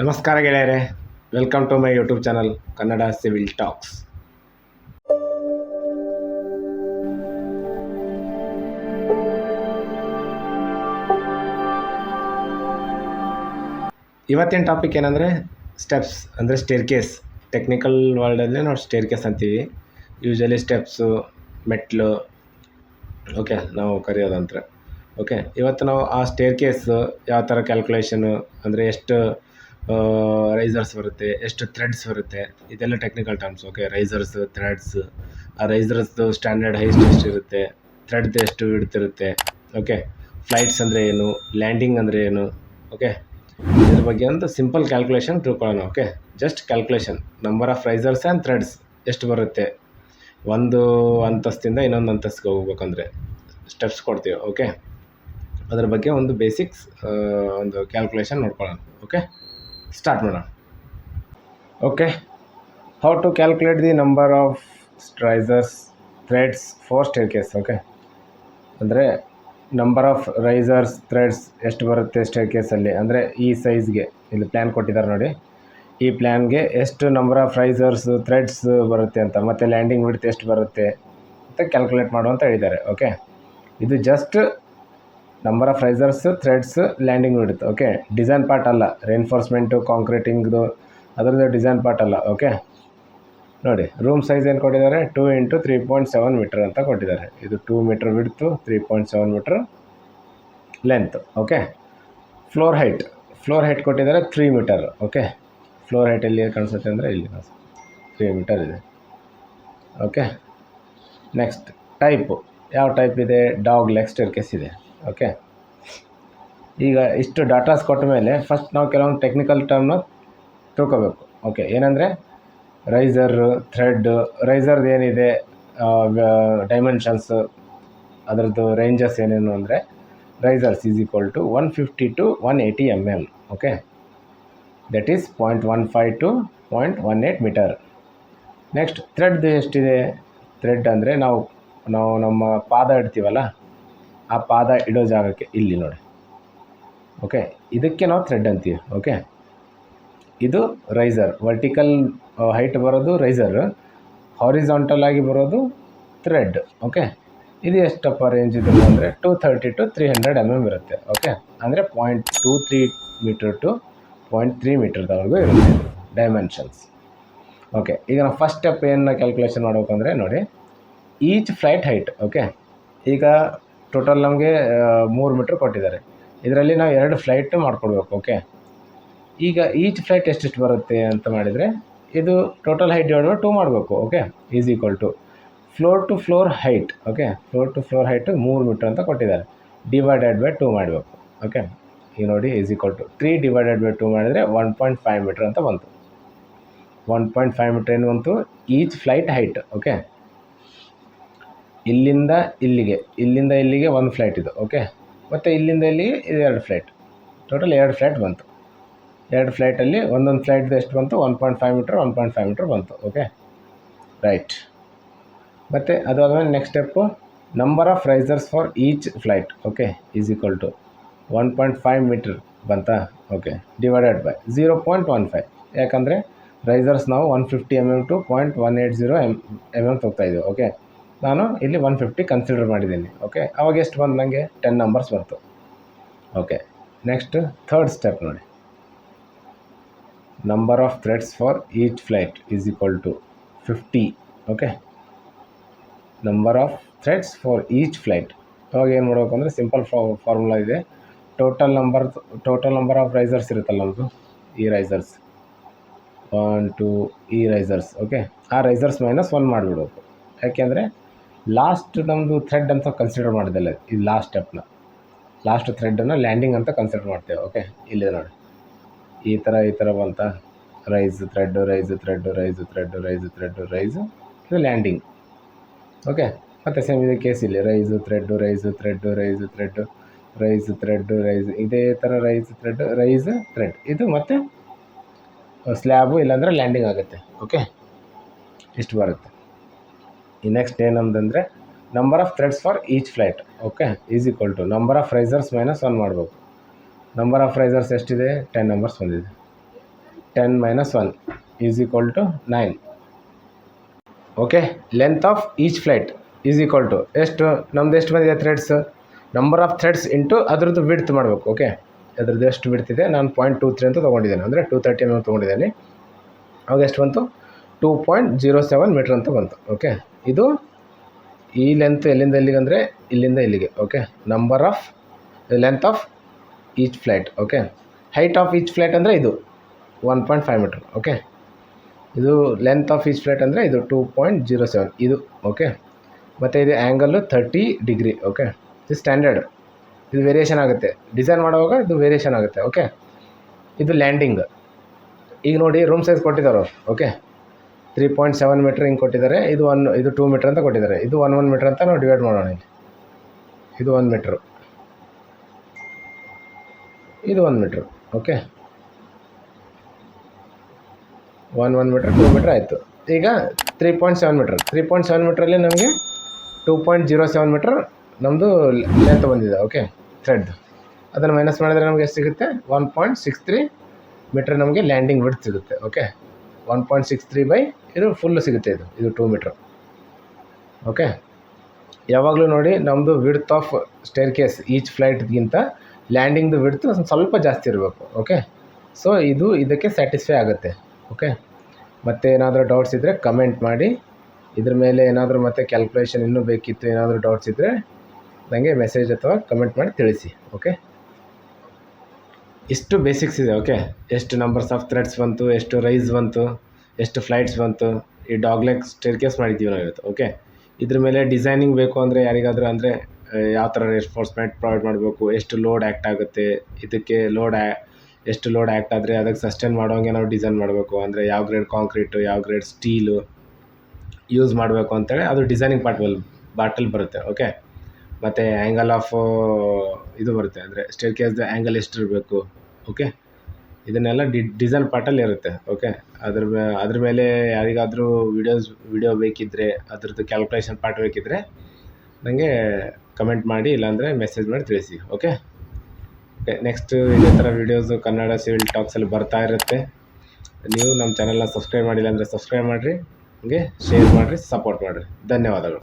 ನಮಸ್ಕಾರ ಗೆಳೆಯರೆ. Welcome to my YouTube channel Kannada civil talks ಇವತ್ತಿನ ಟಾಪಿಕ್ ಏನಂದರೆ ಸ್ಟೆಪ್ಸ್ ಅಂದರೆ ಸ್ಟೇರ್ ಕೇಸ್ ಟೆಕ್ನಿಕಲ್ ವರ್ಲ್ಡಲ್ಲೇ ನಾವು ಸ್ಟೇರ್ ಕೇಸ್ ಅಂತೀವಿ. ಯೂಶಲಿ ಸ್ಟೆಪ್ಸು ಮೆಟ್ಲು ಓಕೆ ನಾವು ಕರೆಯೋದಂದ್ರೆ ಓಕೆ ಇವತ್ತು ನಾವು ಆ ಸ್ಟೇರ್ ಕೇಸ್ ಯಾವ ಥರ ಕ್ಯಾಲ್ಕುಲೇಷನು ಅಂದರೆ ಎಷ್ಟು ರೈಸರ್ಸ್ ಬರುತ್ತೆ, ಎಷ್ಟು ಥ್ರೆಡ್ಸ್ ಬರುತ್ತೆ, ಇದೆಲ್ಲ technical terms okay risers threads ಆ ರೈಸರ್ಸ್ದು ಸ್ಟ್ಯಾಂಡರ್ಡ್ ಹೈಸ್ಟ್ ಎಷ್ಟು ಇರುತ್ತೆ ಥ್ರೆಡ್ದು ಎಷ್ಟು ಇಡ್ತಿರುತ್ತೆ ಓಕೆ ಫ್ಲೈಟ್ಸ್ ಅಂದರೆ ಏನು ಲ್ಯಾಂಡಿಂಗ್ ಅಂದರೆ ಏನು ಓಕೆ ಇದ್ರ ಬಗ್ಗೆ ಒಂದು ಸಿಂಪಲ್ ಕ್ಯಾಲ್ಕುಲೇಷನ್ ತಿಳ್ಕೊಳ್ಳೋಣ okay just calculation number of risers and threads ಎಷ್ಟು ಬರುತ್ತೆ? ಒಂದು ಅಂತಸ್ತಿಂದ ಇನ್ನೊಂದು ಅಂತಸ್ತಿಗೆ ಹೋಗ್ಬೇಕಂದ್ರೆ ಸ್ಟೆಪ್ಸ್ ಕೊಡ್ತೀವಿ ಓಕೆ ಅದ್ರ ಬಗ್ಗೆ ಒಂದು ಬೇಸಿಕ್ಸ್ ಒಂದು ಕ್ಯಾಲ್ಕುಲೇಷನ್ ನೋಡ್ಕೊಳ್ಳೋಣ ಓಕೆ ಸ್ಟಾರ್ಟ್ ಮಾಡೋಣ. Okay how to calculate the number of risers threads for staircase okay ಅಂದರೆ ನಂಬರ್ ಆಫ್ ರೈಸರ್ಸ್ ಥ್ರೆಡ್ಸ್ ಎಷ್ಟು ಬರುತ್ತೆ ಸ್ಟೇರ್ ಕೇಸಲ್ಲಿ ಅಂದರೆ ಈ ಸೈಜ್ಗೆ ಇಲ್ಲಿ ಪ್ಲ್ಯಾನ್ ಕೊಟ್ಟಿದ್ದಾರೆ ನೋಡಿ. ಈ ಪ್ಲ್ಯಾನ್ಗೆ ಎಷ್ಟು ನಂಬರ್ ಆಫ್ ರೈಸರ್ಸ್ ಥ್ರೆಡ್ಸ್ ಬರುತ್ತೆ ಅಂತ, ಮತ್ತು ಲ್ಯಾಂಡಿಂಗ್ ವಿಡ್ತ್ ಎಷ್ಟು ಬರುತ್ತೆ ಅಂತ ಕ್ಯಾಲ್ಕುಲೇಟ್ ಮಾಡು ಅಂತ ಹೇಳಿದ್ದಾರೆ ಓಕೆ ಇದು just number of risers threads landing ಇಡುತ್ತೆ ಓಕೆ ಡಿಸೈನ್ ಪಾರ್ಟ್ ಅಲ್ಲ. ರೇನ್ಫೋರ್ಸ್ಮೆಂಟು ಕಾಂಕ್ರೀಟಿಂಗ್ದು ಅದರದ್ದು ಡಿಸೈನ್ ಪಾರ್ಟ್ ಅಲ್ಲ ಓಕೆ ನೋಡಿ ರೂಮ್ ಸೈಜ್ ಏನು ಕೊಟ್ಟಿದ್ದಾರೆ? Two into three point seven metre ಅಂತ ಕೊಟ್ಟಿದ್ದಾರೆ. ಇದು two metre width three point seven metre length okay floor height floor height ಕೊಟ್ಟಿದ್ದಾರೆ three metre okay floor height ಎಲ್ಲಿ ಕಾಣಿಸುತ್ತೆ ಅಂದರೆ ಇಲ್ಲಿ ತ್ರೀ ಮೀಟರ್ ಇದೆ ಓಕೆ ನೆಕ್ಸ್ಟ್ ಟೈಪು ಯಾವ ಟೈಪ್ ಇದೆ? ಡಾಗ್ ಲೆಗ್ ಸ್ಟೇರ್ಕೇಸ್ ಇದೆ. ಓಕೆ ಈಗ ಇಷ್ಟು ಡಾಟಾಸ್ ಕೊಟ್ಟ ಮೇಲೆ ಫಸ್ಟ್ ನಾವು ಕೆಲವೊಂದು ಟೆಕ್ನಿಕಲ್ ಟರ್ಮ್ನ ತಿಳ್ಕೊಬೇಕು. ಓಕೆ ಏನಂದರೆ ರೈಸರ್ ಥ್ರೆಡ್ ರೈಸರ್ದು ಏನಿದೆ ಡೈಮೆನ್ಷನ್ಸ್ ಅದರದ್ದು ರೇಂಜಸ್ ಏನೇನು ಅಂದರೆ risers is equal to one fifty to one eighty M L okay that is point one five to point one eight metre next ಥ್ರೆಡ್ದು ಎಷ್ಟಿದೆ? ಥ್ರೆಡ್ ಅಂದರೆ ನಾವು ನಾವು ನಮ್ಮ ಪಾದ ಇಡ್ತೀವಲ್ಲ? ಆ ಪಾದ ಇಡೋ ಜಾಗಕ್ಕೆ ಇಲ್ಲಿ ನೋಡಿ. ಓಕೆ ಇದಕ್ಕೆ ನಾವು ಥ್ರೆಡ್ ಅಂತೀವಿ. ಓಕೆ ಇದು ರೈಸರ್ ವರ್ಟಿಕಲ್ ಹೈಟ್ ಬರೋದು ರೈಸರ್ ಹಾರಿಸಾಂಟಲ್ ಆಗಿ ಬರೋದು ಥ್ರೆಡ್ ಓಕೆ ಇದು ಎಷ್ಟಪ್ಪ ರೇಂಜ್ ಇದೆ ಅಂದರೆ two thirty to three hundred M M ಇರುತ್ತೆ. ಓಕೆ ಅಂದರೆ point two three metre to point three ಮೀಟರ್ದವರೆಗೂ ಇರುತ್ತೆ ಡೈಮೆನ್ಷನ್ಸ್ ಓಕೆ ಈಗ ನಾವು ಫಸ್ಟ್ ಸ್ಟೆಪ್ ಏನು ಕ್ಯಾಲ್ಕುಲೇಷನ್ ಮಾಡ್ಬೇಕಂದ್ರೆ ನೋಡಿ ಈಚ್ ಫ್ಲೈಟ್ ಹೈಟ್ ಓಕೆ ಈಗ ಟೋಟಲ್ ನಮಗೆ ಮೂರು ಮೀಟ್ರ್ ಕೊಟ್ಟಿದ್ದಾರೆ. ಇದರಲ್ಲಿ ನಾವು ಎರಡು ಫ್ಲೈಟ್ ಮಾಡ್ಕೊಡ್ಬೇಕು ಓಕೆ ಈಗ ಈಚ್ ಫ್ಲೈಟ್ ಎಷ್ಟೆಷ್ಟು ಬರುತ್ತೆ ಅಂತ ಮಾಡಿದರೆ, ಇದು ಟೋಟಲ್ ಹೈಟ್ ಡಿವೈಡ್ ಟೂ ಮಾಡಬೇಕು okay is equal to floor to floor height okay floor to floor height ಮೂರು ಮೀಟ್ರ್ ಅಂತ ಕೊಟ್ಟಿದ್ದಾರೆ. ಡಿವೈಡೆಡ್ ಬೈ ಟೂ ಮಾಡಬೇಕು ಓಕೆ ಈಗ ನೋಡಿ is equal to three divided by two ಮಾಡಿದರೆ ಒನ್ ಪಾಯಿಂಟ್ ಫೈವ್ ಮೀಟ್ರ್ ಅಂತ ಬಂತು. ಒನ್ ಪಾಯಿಂಟ್ ಫೈವ್ ಮೀಟ್ರ್ ಏನು ಬಂತು? ಈಚ್ ಫ್ಲೈಟ್ ಹೈಟ್ ಓಕೆ ಇಲ್ಲಿಂದ ಇಲ್ಲಿಗೆ ಇಲ್ಲಿಂದ ಇಲ್ಲಿಗೆ ಒಂದು ಫ್ಲೈಟ್ ಇದು ಓಕೆ ಮತ್ತು ಇಲ್ಲಿಂದ ಇಲ್ಲಿಗೆ ಇದು ಎರಡು ಫ್ಲೈಟ್ ಟೋಟಲ್ ಎರಡು ಫ್ಲೈಟ್ ಬಂತು. ಎರಡು ಫ್ಲೈಟಲ್ಲಿ ಒಂದೊಂದು ಫ್ಲೈಟ್ದು ಎಷ್ಟು ಬಂತು? One point five metre one point five metre ಬಂತು ಓಕೆ ರೈಟ್ ಮತ್ತು ಅದಾದಮೇಲೆ next step number of risers for each flight okay is equal to one point five metre ಬಂತಾ? Okay divided by zero point one five ಯಾಕಂದರೆ risers ನಾವು one fifty M M two point one eight zero M M M ತೊಗ್ತಾಯಿದ್ದೀವಿ okay ನಾನು ಇಲ್ಲಿ one fifty consider ಮಾಡಿದ್ದೀನಿ okay ಅವಾಗ ಎಷ್ಟು ಬಂದು ನನಗೆ ಟೆನ್ ನಂಬರ್ಸ್ ಬಂತು ಓಕೆ ನೆಕ್ಸ್ಟ್ ಥರ್ಡ್ ಸ್ಟೆಪ್ ನೋಡಿ. Number of threads for each flight is equal to fifty okay number of threads for each flight ಅವಾಗ ಏನು ಮಾಡಬೇಕು ಅಂದರೆ ಸಿಂಪಲ್ ಫಾರ್ಮುಲಾ ಇದೆ. Total number total number of risers ಇರುತ್ತಲ್ಲ ನಮ್ಮದು ಈ ರೈಸರ್ಸ್ ಒನ್ ಟು ಈ ರೈಸರ್ಸ್ ಓಕೆ ಆ ರೈಸರ್ಸ್ ಮೈನಸ್ ಒನ್ ಮಾಡಿಬಿಡ್ಬೇಕು. ಯಾಕೆಂದರೆ ಲಾಸ್ಟ್ ನಮ್ಮದು ಥ್ರೆಡ್ ಅಂತ ಕನ್ಸಿಡರ್ ಮಾಡಿದಲ್ಲ ಈ ಲಾಸ್ಟ್ ಸ್ಟೆಪ್ನ ಲಾಸ್ಟ್ ಥ್ರೆಡನ್ನು ಲ್ಯಾಂಡಿಂಗ್ ಅಂತ ಕನ್ಸಿಡರ್ ಮಾಡ್ತೇವೆ ಓಕೆ ಇಲ್ಲಿ ನೋಡಿ. ಈ ಥರ ಈ ಥರ ಬಂತ. Rise thread rise thread rise thread rise thread rise ಇದು ಲ್ಯಾಂಡಿಂಗ್ ಓಕೆ ಮತ್ತು ಸೇಮ್ ಇದೆ ಕೇಸ್ ಇಲ್ಲಿ. Rise thread rise thread rise thread rise thread rise ಇದೇ ಥರ ರೈಸ್ ಥ್ರೆಡ್ ರೈಸ್ ಥ್ರೆಡ್ ಇದು ಮತ್ತು ಸ್ಲ್ಯಾಬು ಇಲ್ಲಾಂದರೆ ಲ್ಯಾಂಡಿಂಗ್ ಆಗುತ್ತೆ ಓಕೆ ಇಷ್ಟು ಬರುತ್ತೆ. ಈ ನೆಕ್ಸ್ಟ್ ಏನಂತಂದರೆ number of threads for each flight okay is equal to number of risers minus one ಮಾಡಬೇಕು. ನಂಬರ್ ಆಫ್ ರೈಸರ್ಸ್ ಎಷ್ಟಿದೆ? ಟೆನ್ ನಂಬರ್ಸ್ ಬಂದಿದೆ. Ten minus one is equal to nine okay length of each flight is equal to ಎಷ್ಟು? ನಮ್ದು ಎಷ್ಟು ಬಂದಿದೆ threads number of threads into ಅದ್ರದ್ದು width ಮಾಡಬೇಕು. Okay ಅದ್ರದ್ದು ಎಷ್ಟು ವಿಡ್ತಿದೆ ನಾನು ಪಾಯಿಂಟ್ ಟೂ ತ್ರೀ ಅಂತ ತೊಗೊಂಡಿದ್ದೇನೆ. ಅಂದರೆ ಟೂ ತರ್ಟಿ ಎಂ ತೊಗೊಂಡಿದ್ದೇನೆ. ಅವಾಗ ಎಷ್ಟು ಬಂತು? Two point zero seven metre ಅಂತ ಬಂತು ಓಕೆ ಇದು ಈ ಲೆಂತ್ ಎಲ್ಲಿಂದ ಎಲ್ಲಿಗೆ ಅಂದರೆ ಇಲ್ಲಿಂದ ಇಲ್ಲಿಗೆ okay number of length of each flight okay height of each flight ಅಂದರೆ ಇದು one point five metre okay ಇದು ಲೆಂತ್ ಆಫ್ ಈಚ್ ಫ್ಲೈಟ್ ಅಂದರೆ ಇದು ಟೂ ಪಾಯಿಂಟ್ ಜೀರೋ ಸೆವೆನ್ ಇದು ಓಕೆ ಮತ್ತು ಇದು ಆ್ಯಂಗಲ್ಲು ತರ್ಟಿ ಡಿಗ್ರಿ ಓಕೆ ಇದು ಸ್ಟ್ಯಾಂಡರ್ಡ್ ಇದು ವೇರಿಯೇಷನ್ ಆಗುತ್ತೆ. ಡಿಸೈನ್ ಮಾಡುವಾಗ ಇದು ವೇರಿಯೇಷನ್ ಆಗುತ್ತೆ ಓಕೆ ಇದು ಲ್ಯಾಂಡಿಂಗ್ ಈಗ ನೋಡಿ ರೂಮ್ ಸೈಜ್ ಕೊಟ್ಟಿದ್ದಾರೆ okay three point seven metre ಹಿಂಗೆ ಕೊಟ್ಟಿದ್ದಾರೆ. ಇದು ಒನ್ ಇದು ಟೂ ಮೀಟ್ರ್ ಅಂತ ಕೊಟ್ಟಿದ್ದಾರೆ. ಇದು ಒನ್ ಒನ್ ಮೀಟ್ರ್ ಅಂತ ನಾವು ಡಿವೈಡ್ ಮಾಡೋಣ ಇಲ್ಲಿ. ಇದು ಒಂದು ಮೀಟ್ರು ಇದು ಒಂದು metre okay one one metre two metre ಆಯಿತು. ಈಗ three point seven metre three point seven ಮೀಟ್ರಲ್ಲಿ ನಮಗೆ two point zero seven metre ನಮ್ಮದು ಲೆಂತ್ ಬಂದಿದೆ. ಓಕೆ ಥ್ರೆಡ್ ಅದನ್ನು ಮೈನಸ್ ಮಾಡಿದರೆ ನಮಗೆ ಎಷ್ಟು ಸಿಗುತ್ತೆ? One point six three metre ನಮಗೆ ಲ್ಯಾಂಡಿಂಗ್ ವಿಡ್ತ್ ಸಿಗುತ್ತೆ. Okay one point six three by ಇದು ಫುಲ್ಲು ಸಿಗುತ್ತೆ ಇದು ಇದು ಟೂ ಮೀಟ್ರ್ ಓಕೆ ಯಾವಾಗಲೂ ನೋಡಿ ನಮ್ಮದು width of staircase each ಫ್ಲೈಟ್ಗಿಂತ ಲ್ಯಾಂಡಿಂಗ್ದು width ಸ್ವಲ್ಪ ಜಾಸ್ತಿ ಇರಬೇಕು ಓಕೆ ಸೊ ಇದು ಇದಕ್ಕೆ ಸ್ಯಾಟಿಸ್ಫೈ ಆಗುತ್ತೆ ಓಕೆ ಮತ್ತು ಏನಾದರೂ ಡೌಟ್ಸ್ ಇದ್ದರೆ ಕಮೆಂಟ್ ಮಾಡಿ. ಇದ್ರ ಮೇಲೆ ಏನಾದರೂ ಮತ್ತೆ ಕ್ಯಾಲ್ಕುಲೇಷನ್ ಇನ್ನೂ ಬೇಕಿತ್ತು, ಏನಾದರೂ ಡೌಟ್ಸ್ ಇದ್ದರೆ ನನಗೆ ಮೆಸೇಜ್ ಅಥವಾ ಕಮೆಂಟ್ ಮಾಡಿ ತಿಳಿಸಿ ಓಕೆ ಇಷ್ಟು ಬೇಸಿಕ್ಸ್ ಇದೆ ಓಕೆ ಎಷ್ಟು ನಂಬರ್ಸ್ ಆಫ್ ಥ್ರೆಡ್ಸ್ ಬಂತು, ಎಷ್ಟು ರೈಸ್ ಬಂತು? ಎಷ್ಟು ಫ್ಲೈಟ್ಸ್ ಬಂತು? ಈ ಡಾಗ್ಲೆಗ್ ಸ್ಟೇರ್ಕೇಸ್ ಮಾಡಿದ್ದೀವಿ ನಾವು ಇವತ್ತು ಓಕೆ ಇದ್ರ ಮೇಲೆ ಡಿಸೈನಿಂಗ್ ಬೇಕು ಅಂದರೆ ಯಾರಿಗಾದರೂ ಅಂದರೆ ಯಾವ ಥರ ರೆನ್ಫೋರ್ಸ್ಮೆಂಟ್ ಪ್ರೊವೈಡ್ ಮಾಡಬೇಕು, ಎಷ್ಟು ಲೋಡ್ ಆ್ಯಕ್ಟ್ ಆಗುತ್ತೆ, ಇದಕ್ಕೆ ಲೋಡ್ ಆ, ಎಷ್ಟು ಲೋಡ್ ಆ್ಯಕ್ಟ್ ಆದರೆ ಅದಕ್ಕೆ ಸಸ್ಟೈನ್ ಮಾಡೋಂಗೆ ನಾವು ಡಿಸೈನ್ ಮಾಡಬೇಕು. ಅಂದರೆ ಯಾವ ಗ್ರೇಡ್ ಕಾಂಕ್ರೀಟು ಯಾವ ಗ್ರೇಡ್ ಸ್ಟೀಲು ಯೂಸ್ ಮಾಡಬೇಕು ಅಂತೇಳಿ ಅದು ಡಿಸೈನಿಂಗ್ ಪಾರ್ಟ್ ಬಾಟಲ್ ಬರುತ್ತೆ ಓಕೆ ಮತ್ತು ಆ್ಯಂಗಲ್ ಆಫ್ ಇದು ಬರುತ್ತೆ, ಅಂದರೆ ಸ್ಟೇರ್ ಕೇಸ್ದು ಆ್ಯಂಗಲ್ ಎಷ್ಟಿರಬೇಕು ಓಕೆ ಇದನ್ನೆಲ್ಲ ಡಿ ಡಿಸೈನ್ ಪಾರ್ಟಲ್ಲಿ ಇರುತ್ತೆ ಓಕೆ ಅದ್ರ ಅದ್ರ ಮೇಲೆ ಯಾರಿಗಾದರೂ ವೀಡಿಯೋಸ್ ವೀಡಿಯೋ ಬೇಕಿದ್ದರೆ ಅದ್ರದ್ದು ಕ್ಯಾಲ್ಕುಲೇಷನ್ ಪಾರ್ಟ್ ಬೇಕಿದ್ದರೆ ನನಗೆ ಕಮೆಂಟ್ ಮಾಡಿ, ಇಲ್ಲಾಂದರೆ ಮೆಸೇಜ್ ಮಾಡಿ ತಿಳಿಸಿ ಓಕೆ ಓಕೆ ನೆಕ್ಸ್ಟ್ ಇದೇ ಥರ ವೀಡಿಯೋಸು ಕನ್ನಡ ಸಿವಿಲ್ ಟಾಕ್ಸಲ್ಲಿ ಬರ್ತಾ ಇರುತ್ತೆ. ನೀವು ನಮ್ಮ ಚಾನಲ್ನ ಸಬ್ಸ್ಕ್ರೈಬ್ ಮಾಡಿಲ್ಲ ಅಂದರೆ ಸಬ್ಸ್ಕ್ರೈಬ್ ಮಾಡಿರಿ, ಹಂಗೆ ಶೇರ್ ಮಾಡಿರಿ ಸಪೋರ್ಟ್ ಮಾಡಿರಿ. ಧನ್ಯವಾದಗಳು.